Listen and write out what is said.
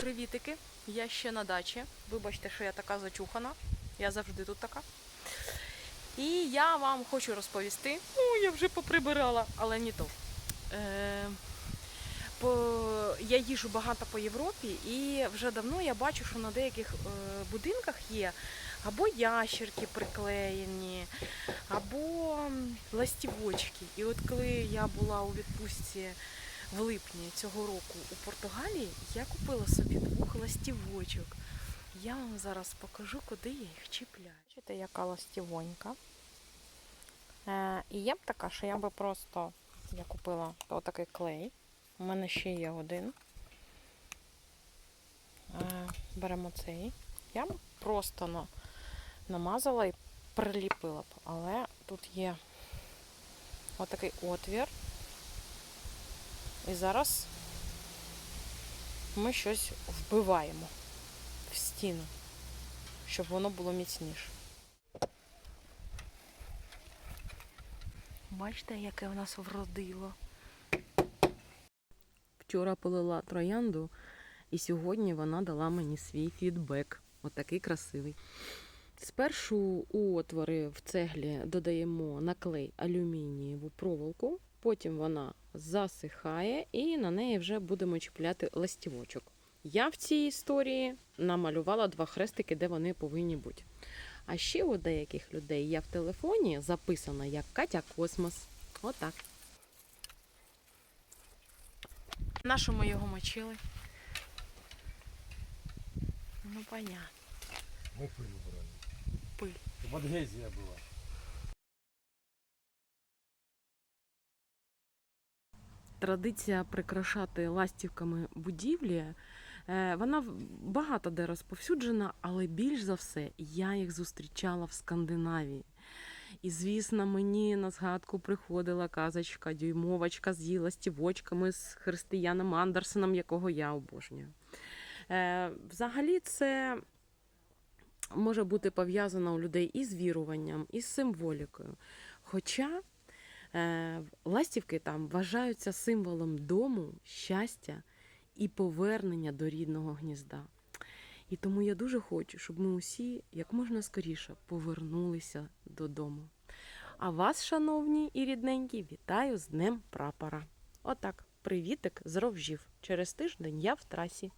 Привітики! Я ще на дачі. Вибачте, що я така зачухана. Я завжди тут така. І я вам хочу розповісти. Ну, я вже поприбирала, але не то. Е, по, я їжу багато по Європі, і вже давно я бачу, що на деяких е, будинках є або ящерки приклеєні, або ластівочки. І от коли я була у відпустці в липні цього року у Португалії, я купила собі двох ластівочок. Я вам зараз покажу, куди я їх чіпляю. Бачите, яка ластівонька. Е, і є б така, що я би просто я купила отакий клей. У мене ще є один. Е, беремо цей. Я б просто на, намазала і приліпила б. Але тут є отакий отвір. І зараз ми щось вбиваємо в стіну, щоб воно було міцніше. Бачите, яке в нас вродило. Вчора полила троянду, і сьогодні вона дала мені свій фідбек. Отакий красивий. Спершу у отвори в цеглі додаємо наклей алюмінієву проволоку, потім вона засихає і на неї вже будемо чіпляти ластівочок. Я в цій історії намалювала два хрестики, де вони повинні бути. А ще у деяких людей я в телефоні записана як Катя Космос. Отак. На що ми його мочили? Ну, понятно. Мы пыль убрали. Пыль. Чтобы адгезия Традиція прикрашати ластівками будівлі, е, вона багато де розповсюджена, але більш за все я їх зустрічала в Скандинавії. І, звісно, мені на згадку приходила казочка дюймовочка з її ластівочками з Християном Андерсеном, якого я обожнюю. Е, Взагалі, це може бути пов'язано у людей і з віруванням, і з символікою. Хоча Ластівки там вважаються символом дому, щастя і повернення до рідного гнізда. І тому я дуже хочу, щоб ми усі як можна скоріше повернулися додому. А вас, шановні і рідненькі, вітаю з Днем прапора. Отак, привітик з ровжів. Через тиждень я в трасі.